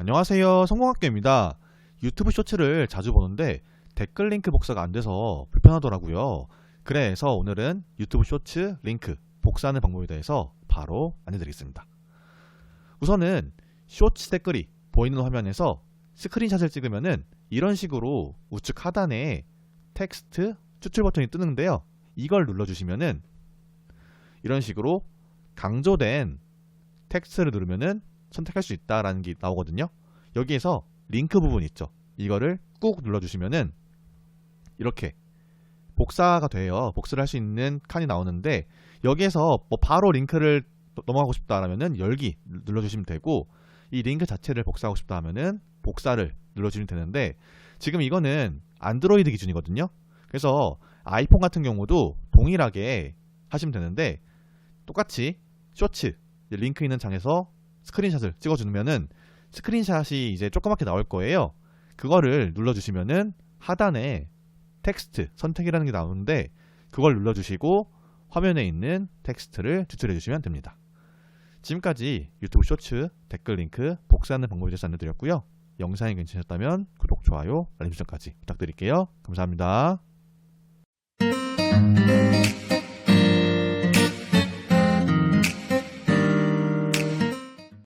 안녕하세요. 성공학교입니다. 유튜브 쇼츠를 자주 보는데 댓글 링크 복사가 안 돼서 불편하더라고요. 그래서 오늘은 유튜브 쇼츠 링크 복사하는 방법에 대해서 바로 알려드리겠습니다. 우선은 쇼츠 댓글이 보이는 화면에서 스크린샷을 찍으면은 이런 식으로 우측 하단에 텍스트 추출 버튼이 뜨는데요. 이걸 눌러주시면은 이런 식으로 강조된 텍스트를 누르면은 선택할 수 있다라는 게 나오거든요. 여기에서 링크 부분 있죠. 이거를 꾹 눌러주시면은 이렇게 복사가 돼요. 복사를 할 수 있는 칸이 나오는데 여기에서 뭐 바로 링크를 넘어가고 싶다라면은 열기 눌러주시면 되고 이 링크 자체를 복사하고 싶다 하면은 복사를 눌러주시면 되는데 지금 이거는 안드로이드 기준이거든요. 그래서 아이폰 같은 경우도 동일하게 하시면 되는데 똑같이 쇼츠 링크 있는 장에서 스크린샷을 찍어주면은 스크린샷이 이제 조그맣게 나올 거예요. 그거를 눌러주시면은 하단에 텍스트 선택이라는 게 나오는데 그걸 눌러주시고 화면에 있는 텍스트를 추출해 주시면 됩니다. 지금까지 유튜브 쇼츠 댓글 링크 복사하는 방법에 대해서 알려드렸고요. 영상이 괜찮으셨다면 구독, 좋아요, 알림 설정까지 부탁드릴게요. 감사합니다.